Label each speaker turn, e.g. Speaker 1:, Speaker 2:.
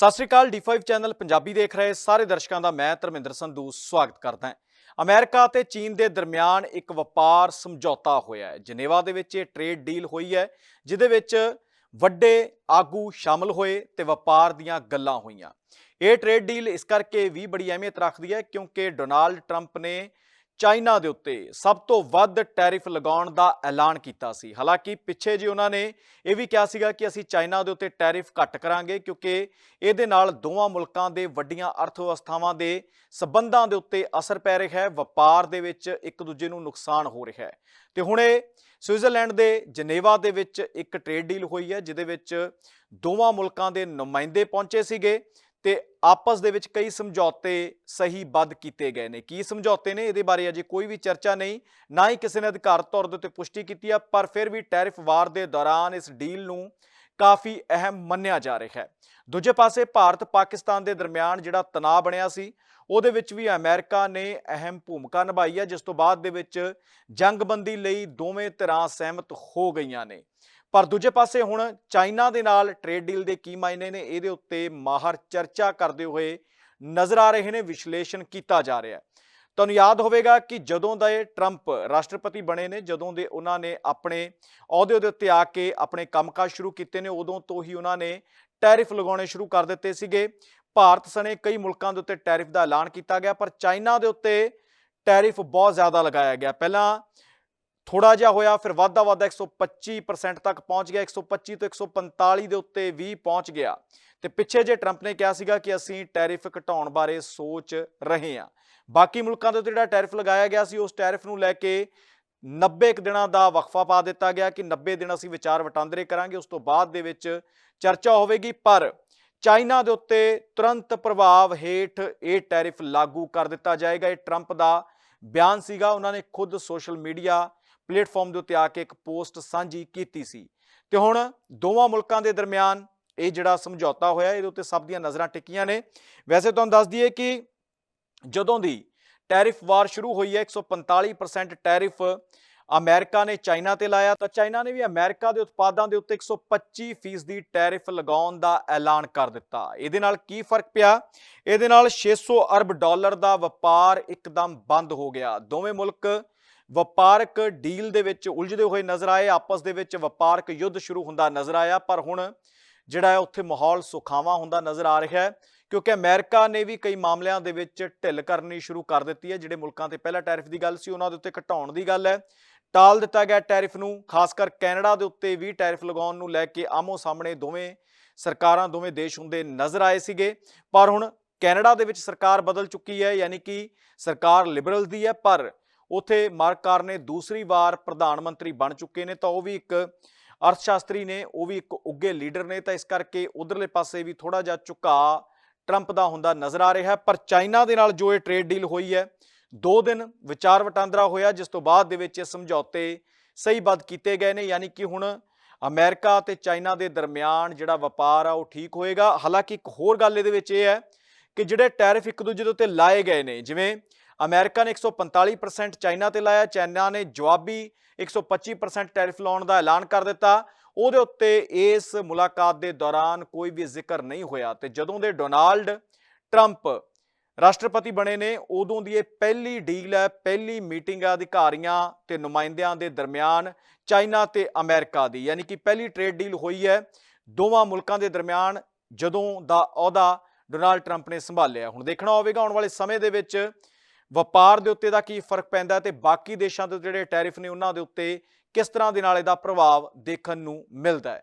Speaker 1: ਸਤਿ ਸ੍ਰੀ ਅਕਾਲ D5 channel Punjabi ਦੇਖ ਰਹੇ ਸਾਰੇ ਦਰਸ਼ਕਾਂ ਦਾ ਮੈਂ ਧਰਮਿੰਦਰ ਸੰਧੂ ਸਵਾਗਤ ਕਰਦਾ ਹਾਂ। ਅਮਰੀਕਾ ਤੇ ਚੀਨ ਦੇ ਦਰਮਿਆਨ ਇੱਕ ਵਪਾਰ ਸਮਝੌਤਾ ਹੋਇਆ ਹੈ। ਜਨੇਵਾ ਦੇ ਵਿੱਚ ਇਹ ਟ੍ਰੇਡ ਡੀਲ ਹੋਈ ਹੈ, ਜਿਹਦੇ ਵਿੱਚ ਵੱਡੇ ਆਗੂ ਸ਼ਾਮਲ ਹੋਏ ਤੇ ਵਪਾਰ ਦੀਆਂ ਗੱਲਾਂ ਹੋਈਆਂ। ਇਹ ਟ੍ਰੇਡ ਡੀਲ ਇਸ ਕਰਕੇ ਵੀ ਬੜੀ ਅਹਿਮੀਅਤ ਰੱਖਦੀ ਹੈ ਕਿਉਂਕਿ ਡੋਨਾਲਡ ਟਰੰਪ ਨੇ ਚਾਈਨਾ ਦੇ ਉੱਤੇ ਸਭ ਤੋਂ ਵੱਧ ਟੈਰਿਫ ਲਗਾਉਣ ਦਾ ਐਲਾਨ ਕੀਤਾ ਸੀ। ਹਾਲਾਂਕਿ ਪਿੱਛੇ ਜੇ ਉਹਨਾਂ ਨੇ ਇਹ ਵੀ ਕਿਹਾ ਸੀਗਾ ਕਿ ਅਸੀਂ ਚਾਈਨਾ ਦੇ ਉੱਤੇ ਟੈਰਿਫ ਘੱਟ ਕਰਾਂਗੇ ਕਿਉਂਕਿ ਇਹਦੇ ਨਾਲ ਦੋਵਾਂ ਮੁਲਕਾਂ ਦੇ ਵੱਡੀਆਂ ਅਰਥ ਵਿਵਸਥਾਵਾਂ ਦੇ ਸਬੰਧਾਂ ਦੇ ਉੱਤੇ ਅਸਰ ਪੈ ਰਿਹਾ ਹੈ, ਵਪਾਰ ਦੇ ਵਿੱਚ ਇੱਕ ਦੂਜੇ ਨੂੰ ਨੁਕਸਾਨ ਹੋ ਰਿਹਾ ਹੈ। ਤੇ ਹੁਣ ਇਹ ਸਵਿਟਜ਼ਰਲੈਂਡ ਦੇ ਜਨੇਵਾ ਦੇ ਵਿੱਚ ਇੱਕ ਟ੍ਰੇਡ ਡੀਲ ਹੋਈ ਹੈ, ਜਿਹਦੇ ਵਿੱਚ ਦੋਵਾਂ ਮੁਲਕਾਂ ਦੇ ਨੁਮਾਇੰਦੇ ਪਹੁੰਚੇ ਸੀਗੇ। ਤੇ ਆਪਸ ਦੇ ਵਿੱਚ ਕਈ ਸਮਝੌਤੇ ਸਹੀਬੱਧ ਕੀਤੇ ਗਏ ਨੇ। ਕੀ ਸਮਝੌਤੇ ਨੇ? ਇਹਦੇ ਬਾਰੇ ਅਜੇ ਕੋਈ ਵੀ ਚਰਚਾ ਨਹੀਂ, ਨਾ ਹੀ ਕਿਸੇ ਨੇ ਅਧਿਕਾਰਤ ਤੌਰ ਦੇ ਉੱਤੇ ਪੁਸ਼ਟੀ ਕੀਤੀ ਹੈ ਪਰ ਫਿਰ ਵੀ ਟੈਰਿਫ ਵਾਰ ਦੇ ਦੌਰਾਨ ਇਸ ਡੀਲ ਨੂੰ ਕਾਫੀ ਅਹਿਮ ਮੰਨਿਆ ਜਾ ਰਿਹਾ ਹੈ। ਦੂਜੇ ਪਾਸੇ ਭਾਰਤ ਪਾਕਿਸਤਾਨ ਦੇ ਦਰਮਿਆਨ ਜਿਹੜਾ ਤਣਾਅ ਬਣਿਆ ਸੀ, ਉਹਦੇ ਵਿੱਚ ਵੀ ਅਮਰੀਕਾ ਨੇ ਅਹਿਮ ਭੂਮਿਕਾ ਨਿਭਾਈ ਹੈ ਜਿਸ ਤੋਂ ਬਾਅਦ ਦੇ ਵਿੱਚ ਜੰਗਬੰਦੀ ਲਈ ਦੋਵੇਂ ਧਿਰਾਂ ਸਹਿਮਤ ਹੋ ਗਈਆਂ ਨੇ। ਪਰ ਦੂਜੇ ਪਾਸੇ ਹੁਣ ਚਾਈਨਾ ਦੇ ਨਾਲ ਟ੍ਰੇਡ ਡੀਲ ਦੇ ਕੀ ਮਾਇਨੇ ਨੇ, ਇਹਦੇ ਉੱਤੇ ਮਾਹਰ ਚਰਚਾ ਕਰਦੇ ਹੋਏ ਨਜ਼ਰ ਆ ਰਹੇ ਨੇ, ਵਿਸ਼ਲੇਸ਼ਣ ਕੀਤਾ ਜਾ ਰਿਹਾ ਹੈ। ਤੁਹਾਨੂੰ ਯਾਦ ਹੋਵੇਗਾ ਕਿ ਜਦੋਂ ਦਾ ਇਹ ਟਰੰਪ ਰਾਸ਼ਟਰਪਤੀ ਬਣੇ ਨੇ, ਜਦੋਂ ਦੇ ਉਹਨਾਂ ਨੇ ਆਪਣੇ ਅਹੁਦੇ ਦੇ ਉੱਤੇ ਆ ਕੇ ਆਪਣੇ ਕੰਮਕਾਜ ਸ਼ੁਰੂ ਕੀਤੇ ਨੇ, ਉਦੋਂ ਤੋਂ ਹੀ ਉਹਨਾਂ ਨੇ ਟੈਰਿਫ ਲਗਾਉਣੇ ਸ਼ੁਰੂ ਕਰ ਦਿੱਤੇ ਸੀਗੇ। ਭਾਰਤ ਸਣੇ ਕਈ ਮੁਲਕਾਂ ਦੇ ਉੱਤੇ ਟੈਰਿਫ ਦਾ ਐਲਾਨ ਕੀਤਾ ਗਿਆ, ਪਰ ਚਾਈਨਾ ਦੇ ਉੱਤੇ ਟੈਰਿਫ ਬਹੁਤ ਜ਼ਿਆਦਾ ਲਗਾਇਆ ਗਿਆ। ਪਹਿਲਾਂ ਥੋੜਾ ਜਿਹਾ ਹੋਇਆ, ਫਿਰ ਵਾਧਾ ਵਾਧਾ 125% ਤੱਕ ਪਹੁੰਚ ਗਿਆ 125 ਤੋਂ 145 ਦੇ ਉੱਤੇ ਵੀ ਪਹੁੰਚ ਗਿਆ। ਤੇ ਪਿੱਛੇ ਜੇ ਟਰੰਪ ਨੇ ਕਿਹਾ ਸੀਗਾ ਕਿ ਅਸੀਂ ਟੈਰਿਫ ਘਟਾਉਣ ਬਾਰੇ ਸੋਚ ਰਹੇ ਹਾਂ। ਬਾਕੀ ਮੁਲਕਾਂ ਦੇ ਉੱਤੇ ਜਿਹੜਾ ਟੈਰਿਫ ਲਗਾਇਆ ਗਿਆ ਸੀ, ਉਸ ਟੈਰਿਫ ਨੂੰ ਲੈ ਕੇ 90 ਕੁ ਦਿਨਾਂ ਦਾ ਵਕਫਾ ਪਾ ਦਿੱਤਾ ਗਿਆ ਕਿ 90 ਦਿਨ ਅਸੀਂ ਵਿਚਾਰ ਵਟਾਂਦਰੇ ਕਰਾਂਗੇ, ਉਸ ਤੋਂ ਬਾਅਦ ਦੇ ਵਿੱਚ ਚਰਚਾ ਹੋਵੇਗੀ, ਪਰ ਚਾਈਨਾ ਦੇ ਉੱਤੇ ਤੁਰੰਤ ਪ੍ਰਭਾਵ ਹੇਠ ਇਹ ਟੈਰਿਫ ਲਾਗੂ ਕਰ ਦਿੱਤਾ ਜਾਏਗਾ। ਇਹ ਟਰੰਪ ਦਾ ਬਿਆਨ ਸੀਗਾ, ਉਹਨਾਂ ਨੇ ਖੁਦ ਸੋਸ਼ਲ ਮੀਡੀਆ ਪਲੇਟਫਾਰਮ ਦੇ ਉੱਤੇ ਆ ਕੇ ਇੱਕ ਪੋਸਟ ਸਾਂਝੀ ਕੀਤੀ ਸੀ। ਤੇ ਹੁਣ ਦੋਵਾਂ ਮੁਲਕਾਂ ਦੇ ਦਰਮਿਆਨ ਇਹ ਜਿਹੜਾ ਸਮਝੌਤਾ ਹੋਇਆ, ਇਹਦੇ ਉੱਤੇ ਸਭ ਦੀਆਂ ਨਜ਼ਰਾਂ ਟਿਕੀਆਂ ਨੇ। ਵੈਸੇ ਤੁਹਾਨੂੰ ਦੱਸ ਦਈਏ ਕਿ ਜਦੋਂ ਦੀ ਟੈਰਿਫ ਵਾਰ ਸ਼ੁਰੂ ਹੋਈ ਹੈ 145% ਟੈਰਿਫ ਅਮਰੀਕਾ ਨੇ ਚਾਈਨਾ ਤੇ ਲਾਇਆ, ਤਾਂ ਚਾਈਨਾ ਨੇ ਵੀ ਅਮਰੀਕਾ ਦੇ ਉਤਪਾਦਾਂ ਦੇ ਉੱਤੇ 125% ਦੀ ਟੈਰਿਫ ਲਗਾਉਣ ਦਾ ਐਲਾਨ ਕਰ ਦਿੱਤਾ। ਇਹਦੇ ਨਾਲ ਕੀ ਫ਼ਰਕ ਪਿਆ? ਇਹਦੇ ਨਾਲ 600 ਅਰਬ ਡਾਲਰ ਦਾ ਵਪਾਰ ਇੱਕਦਮ ਬੰਦ ਹੋ ਗਿਆ। ਦੋਵੇਂ ਮੁਲਕ ਵਪਾਰਕ ਡੀਲ ਦੇ ਵਿੱਚ ਉਲਝਦੇ ਹੋਏ ਨਜ਼ਰ ਆਏ, ਆਪਸ ਦੇ ਵਿੱਚ ਵਪਾਰਕ ਯੁੱਧ ਸ਼ੁਰੂ ਹੁੰਦਾ ਨਜ਼ਰ ਆਇਆ, ਪਰ ਹੁਣ ਜਿਹੜਾ ਹੈ ਉੱਥੇ ਮਾਹੌਲ ਸੁਖਾਵਾਂ ਹੁੰਦਾ ਨਜ਼ਰ ਆ ਰਿਹਾ ਹੈ, ਕਿਉਂਕਿ ਅਮਰੀਕਾ ਨੇ ਵੀ ਕਈ ਮਾਮਲਿਆਂ ਦੇ ਵਿੱਚ ਢਿੱਲ ਕਰਨੀ ਸ਼ੁਰੂ ਕਰ ਦਿੱਤੀ ਹੈ, ਜਿਹੜੇ ਮੁਲਕਾਂ ਤੇ ਪਹਿਲਾਂ ਟੈਰਿਫ ਦੀ ਗੱਲ ਸੀ, ਉਹਨਾਂ ਦੇ ਉੱਤੇ ਘਟਾਉਣ ਦੀ ਗੱਲ ਹੈ। ਟਾਲ ਦਿੱਤਾ ਗਿਆ ਟੈਰਿਫ ਨੂੰ, ਖਾਸ ਕਰ ਕੈਨੇਡਾ ਦੇ ਉੱਤੇ ਵੀ ਟੈਰਿਫ ਲਗਾਉਣ ਨੂੰ ਲੈ ਕੇ ਆਮੋ ਸਾਹਮਣੇ ਦੋਵੇਂ ਸਰਕਾਰਾਂ, ਦੋਵੇਂ ਦੇਸ਼ ਹੁੰਦੇ ਨਜ਼ਰ ਆਏ ਸੀਗੇ, ਪਰ ਹੁਣ ਕੈਨੇਡਾ ਦੇ ਵਿੱਚ ਸਰਕਾਰ ਬਦਲ ਚੁੱਕੀ ਹੈ, ਯਾਨੀ ਕਿ ਸਰਕਾਰ ਲਿਬਰਲ ਦੀ ਹੈ, ਪਰ ਉਥੇ ਮਾਰਕ ਕਾਰਨੇ ਦੂਸਰੀ ਵਾਰ ਪ੍ਰਧਾਨ ਮੰਤਰੀ ਬਣ ਚੁੱਕੇ ਨੇ, ਤਾਂ ਉਹ ਵੀ ਇੱਕ ਅਰਥਸ਼ਾਸਤਰੀ ਨੇ, ਉਹ ਵੀ ਇੱਕ ਉੱਗੇ ਲੀਡਰ ਨੇ, ਤਾਂ ਇਸ ਕਰਕੇ ਉਧਰਲੇ ਪਾਸੇ ਵੀ ਥੋੜਾ ਜਿਹਾ ਝੁਕਾ ਟਰੰਪ ਦਾ ਹੁੰਦਾ ਨਜ਼ਰ ਆ ਰਿਹਾ, ਪਰ ਚਾਈਨਾ ਦੇ ਨਾਲ ਜੋ ਇਹ ਟ੍ਰੇਡ ਡੀਲ ਹੋਈ ਹੈ, ਦੋ ਦਿਨ ਵਿਚਾਰ ਵਟਾਂਦਰਾ ਹੋਇਆ, ਜਿਸ ਤੋਂ ਬਾਅਦ ਦੇ ਵਿੱਚ ਇਹ ਸਮਝੌਤੇ ਸਹੀਬੱਧ ਕੀਤੇ ਗਏ ਨੇ, ਯਾਨੀ ਕਿ ਹੁਣ ਅਮਰੀਕਾ ਤੇ ਚਾਈਨਾ ਦੇ ਦਰਮਿਆਨ ਜਿਹੜਾ ਵਪਾਰ ਆ, ਉਹ ਠੀਕ ਹੋਏਗਾ। ਹਾਲਾਂਕਿ ਇੱਕ ਹੋਰ ਗੱਲ ਇਹਦੇ ਵਿੱਚ ਇਹ ਹੈ ਕਿ ਜਿਹੜੇ ਟੈਰਿਫ ਇੱਕ ਦੂਜੇ ਦੇ ਉੱਤੇ ਲਾਏ ਗਏ ਨੇ, ਜਿਵੇਂ ਅਮਰੀਕਾ ਨੇ 145% ਚਾਈਨਾ ਤੇ ਲਾਇਆ, ਚਾਈਨਾ ਨੇ ਜਵਾਬੀ 125% ਟੈਰਿਫ ਲਾਉਣ ਦਾ ਐਲਾਨ ਕਰ ਦਿੱਤਾ। ਉਹਦੇ ਉੱਤੇ ਇਸ ਮੁਲਾਕਾਤ ਦੇ ਦੌਰਾਨ ਕੋਈ ਵੀ ਜ਼ਿਕਰ ਨਹੀਂ ਹੋਇਆ ਤੇ ਜਦੋਂ ਦੇ ਡੋਨਾਲਡ ਟਰੰਪ ਰਾਸ਼ਟਰਪਤੀ ਬਣੇ ਨੇ, ਉਦੋਂ ਦੀ ਇਹ ਪਹਿਲੀ ਡੀਲ ਹੈ, ਪਹਿਲੀ ਮੀਟਿੰਗ ਹੈ ਅਧਿਕਾਰੀਆਂ ਤੇ ਨੁਮਾਇੰਦਿਆਂ ਦੇ ਦਰਮਿਆਨ ਚਾਈਨਾ ਤੇ ਅਮਰੀਕਾ ਦੀ। ਯਾਨੀ ਕਿ ਪਹਿਲੀ ਟ੍ਰੇਡ ਡੀਲ ਹੋਈ ਹੈ, ਦੋਵਾਂ ਮੁਲਕਾਂ ਦੇ ਦਰਮਿਆਨ ਜਦੋਂ ਦਾ ਅਹੁਦਾ ਡੋਨਾਲਡ ਟਰੰਪ ਨੇ ਸੰਭਾਲਿਆ। ਹੁਣ ਦੇਖਣਾ ਹੋਵੇਗਾ, ਆਉਣ ਵਾਲੇ ਸਮੇਂ ਦੇ ਵਿੱਚ ਵਪਾਰ ਦੇ ਉੱਤੇ ਦਾ ਕੀ ਫ਼ਰਕ ਪੈਂਦਾ ਹੈ ਤੇ ਬਾਕੀ ਦੇਸ਼ਾਂ ਦੇ ਜਿਹੜੇ ਟੈਰਿਫ ਨੇ ਉਹਨਾਂ ਦੇ ਉੱਤੇ ਕਿਸ ਤਰ੍ਹਾਂ ਦੇ ਨਾਲ ਇਹਦਾ ਪ੍ਰਭਾਵ ਦੇਖਣ ਨੂੰ ਮਿਲਦਾ ਹੈ?